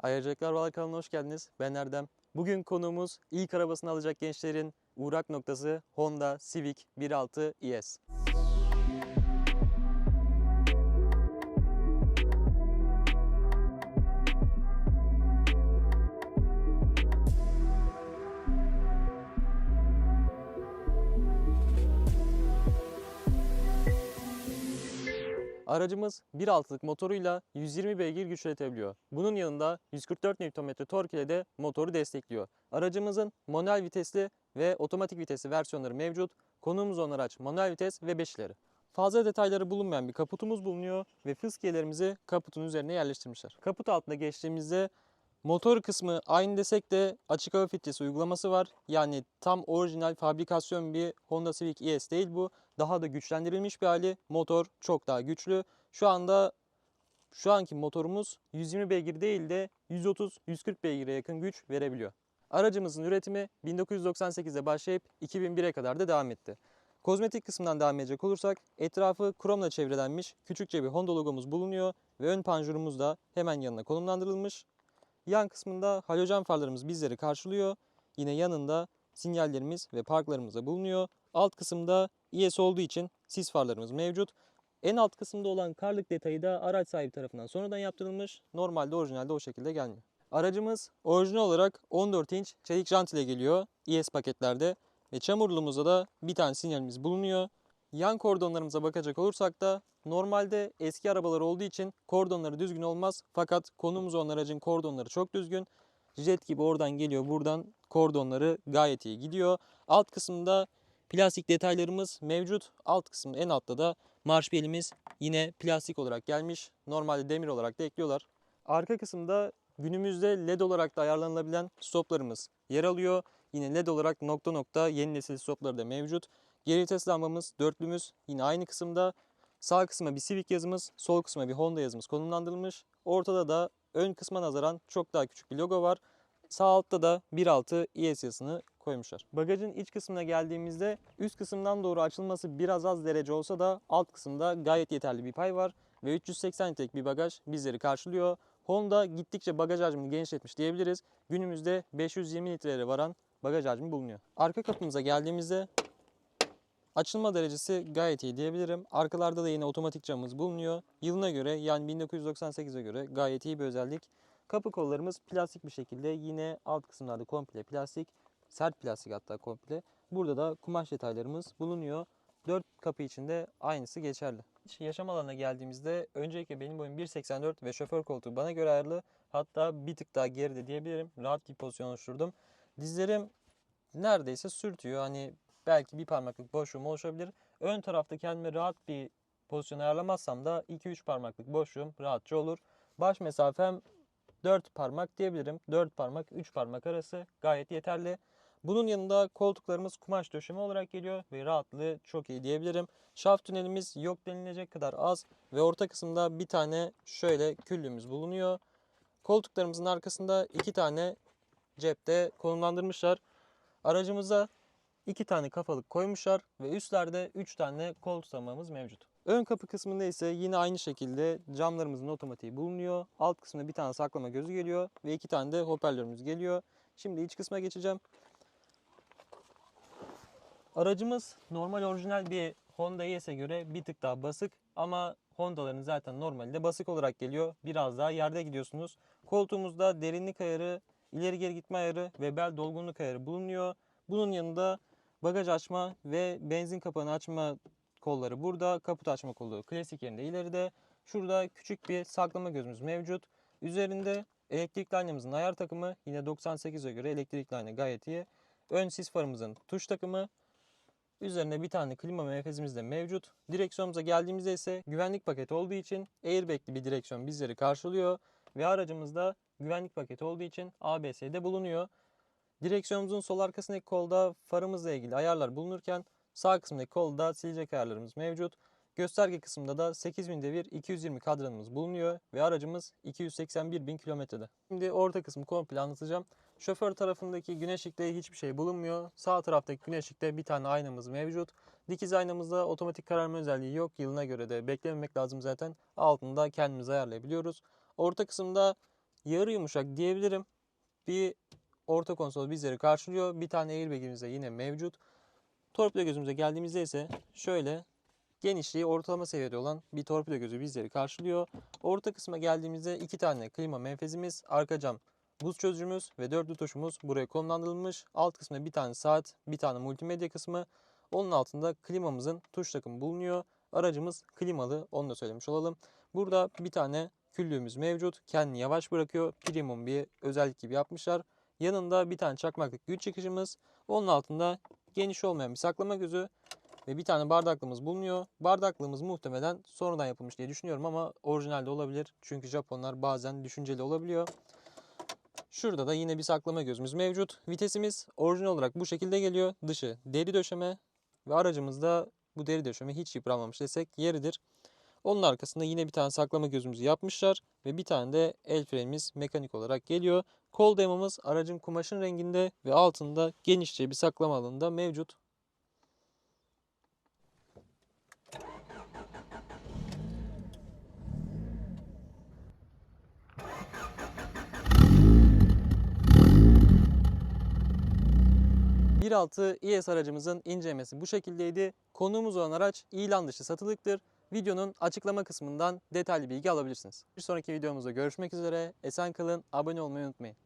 Ayarcılıklar Bağlar kanalına hoş geldiniz. Ben Erdem. Bugün konuğumuz ilk arabasını alacak gençlerin uğrak noktası Honda Civic 1.6 ES. Aracımız 1.6'lık motoruyla 120 beygir güç üretebiliyor. Bunun yanında 144 Nm tork ile de motoru destekliyor. Aracımızın manuel vitesli ve otomatik vitesli versiyonları mevcut. Konuğumuz olan araç manuel vites ve 5'leri. Fazla detayları bulunmayan bir kaputumuz bulunuyor ve fıskiyelerimizi kaputun üzerine yerleştirmişler. Kaput altında geçtiğimizde Motor kısmı aynı desek de açık hava filtresi uygulaması var. Yani tam orijinal fabrikasyon bir Honda Civic ES değil bu. Daha da güçlendirilmiş bir hali. Motor çok daha güçlü. Şu anda şu anki motorumuz 120 beygir değil de 130-140 beygire yakın güç verebiliyor. Aracımızın üretimi 1998'de başlayıp 2001'e kadar da devam etti. Kozmetik kısmından devam edecek olursak etrafı kromla çevrelenmiş küçükçe bir Honda logomuz bulunuyor ve ön panjurumuz da hemen yanına konumlandırılmış. Yan kısmında halojen farlarımız bizleri karşılıyor. Yine yanında sinyallerimiz ve parklarımız da bulunuyor. Alt kısımda ES olduğu için sis farlarımız mevcut. En alt kısımda olan karlık detayı da araç sahibi tarafından sonradan yaptırılmış. Normalde orijinalde o şekilde gelmiyor. Aracımız orijinal olarak 14 inç çelik jant ile geliyor ES paketlerde ve çamurluğumuzda da bir tane sinyalimiz bulunuyor. Yan kordonlarımıza bakacak olursak da normalde eski arabalar olduğu için kordonları düzgün olmaz. Fakat konumuz olan aracın kordonları çok düzgün. Jet gibi oradan geliyor buradan kordonları gayet iyi gidiyor. Alt kısımda plastik detaylarımız mevcut. Alt kısmın en altta da marş belimiz yine plastik olarak gelmiş. Normalde demir olarak da ekliyorlar. Arka kısımda günümüzde led olarak da ayarlanabilen stoplarımız yer alıyor. Yine led olarak nokta nokta yeni nesil stopları da mevcut. Geri vites lambamız dörtlümüz yine aynı kısımda. Sağ kısma bir Civic yazımız, sol kısma bir Honda yazımız konumlandırılmış. Ortada da ön kısma nazaran çok daha küçük bir logo var. Sağ altta da 1.6 ES yazısını koymuşlar. Bagajın iç kısmına geldiğimizde üst kısımdan doğru açılması biraz az derece olsa da alt kısımda gayet yeterli bir pay var. Ve 380 litrelik bir bagaj bizleri karşılıyor. Honda gittikçe bagaj hacmini genişletmiş diyebiliriz. Günümüzde 520 litrelere varan bagaj hacmi bulunuyor. Arka kapımıza geldiğimizde Açılma derecesi gayet iyi diyebilirim. Arkalarda da yine otomatik camımız bulunuyor. Yılına göre yani 1998'e göre gayet iyi bir özellik. Kapı kollarımız plastik bir şekilde yine alt kısımlarda komple plastik. Sert plastik hatta komple. Burada da kumaş detaylarımız bulunuyor. 4 kapı içinde aynısı geçerli. Yaşam alanına geldiğimizde öncelikle benim boyum 1.84 ve şoför koltuğu bana göre ayarlı. Hatta bir tık daha geride diyebilirim. Rahat bir pozisyon oluşturdum. Dizlerim neredeyse sürtüyor. Hani belki bir parmaklık boşluğum oluşabilir. Ön tarafta kendime rahat bir pozisyon ayarlamazsam da 2-3 parmaklık boşluğum rahatça olur. Baş mesafem 4 parmak diyebilirim. 4 parmak 3 parmak arası gayet yeterli. Bunun yanında koltuklarımız kumaş döşeme olarak geliyor ve rahatlığı çok iyi diyebilirim. Şaft tünelimiz yok denilecek kadar az ve orta kısımda bir tane şöyle küllüğümüz bulunuyor. Koltuklarımızın arkasında iki tane cepte konumlandırmışlar. Aracımıza iki tane kafalık koymuşlar ve üstlerde 3 tane kol tutamamız mevcut. Ön kapı kısmında ise yine aynı şekilde camlarımızın otomatiği bulunuyor. Alt kısmında bir tane saklama gözü geliyor ve iki tane de hoparlörümüz geliyor. Şimdi iç kısma geçeceğim. Aracımız normal orijinal bir Honda ES'e göre bir tık daha basık ama Honda'ların zaten normalde basık olarak geliyor. Biraz daha yerde gidiyorsunuz. Koltuğumuzda derinlik ayarı, ileri geri gitme ayarı ve bel dolgunluk ayarı bulunuyor. Bunun yanında bagaj açma ve benzin kapağını açma kolları burada. Kaput açma kolu klasik yerinde ileride. Şurada küçük bir saklama gözümüz mevcut. Üzerinde elektrikli aynamızın ayar takımı yine 98'e göre elektrikli ayna gayet iyi. Ön sis farımızın tuş takımı. Üzerine bir tane klima menfezimiz de mevcut. Direksiyonumuza geldiğimizde ise güvenlik paketi olduğu için airbag'li bir direksiyon bizleri karşılıyor. Ve aracımızda güvenlik paketi olduğu için ABS'de bulunuyor. Direksiyonumuzun sol arkasındaki kolda farımızla ilgili ayarlar bulunurken sağ kısmındaki kolda silecek ayarlarımız mevcut. Gösterge kısmında da 8000 devir 220 kadranımız bulunuyor ve aracımız 281 bin kilometrede. Şimdi orta kısmı komple anlatacağım. Şoför tarafındaki güneş ışıkta hiçbir şey bulunmuyor. Sağ taraftaki güneş ışıkta bir tane aynamız mevcut. Dikiz aynamızda otomatik kararma özelliği yok. Yılına göre de beklememek lazım zaten. Altında kendimiz ayarlayabiliyoruz. Orta kısımda yarı yumuşak diyebilirim. Bir orta konsol bizleri karşılıyor. Bir tane airbag'imiz de yine mevcut. Torpido gözümüze geldiğimizde ise şöyle genişliği ortalama seviyede olan bir torpido gözü bizleri karşılıyor. Orta kısma geldiğimizde iki tane klima menfezimiz, arka cam buz çözücümüz ve dörtlü tuşumuz buraya konumlandırılmış. Alt kısmında bir tane saat, bir tane multimedya kısmı. Onun altında klimamızın tuş takımı bulunuyor. Aracımız klimalı, onu da söylemiş olalım. Burada bir tane küllüğümüz mevcut. Kendini yavaş bırakıyor. Premium bir özellik gibi yapmışlar. Yanında bir tane çakmaklık güç çıkışımız. Onun altında geniş olmayan bir saklama gözü ve bir tane bardaklığımız bulunuyor. Bardaklığımız muhtemelen sonradan yapılmış diye düşünüyorum ama orijinalde olabilir. Çünkü Japonlar bazen düşünceli olabiliyor. Şurada da yine bir saklama gözümüz mevcut. Vitesimiz orijinal olarak bu şekilde geliyor. Dışı deri döşeme ve aracımızda bu deri döşeme hiç yıpranmamış desek yeridir. Onun arkasında yine bir tane saklama gözümüzü yapmışlar ve bir tane de el frenimiz mekanik olarak geliyor. Kol demamız aracın kumaşın renginde ve altında genişçe bir saklama alanında mevcut. ...1.6 ES aracımızın incelemesi bu şekildeydi. Konuğumuz olan araç ilan dışı satılıktır. Videonun açıklama kısmından detaylı bilgi alabilirsiniz. Bir sonraki videomuzda görüşmek üzere. Esen kalın, abone olmayı unutmayın.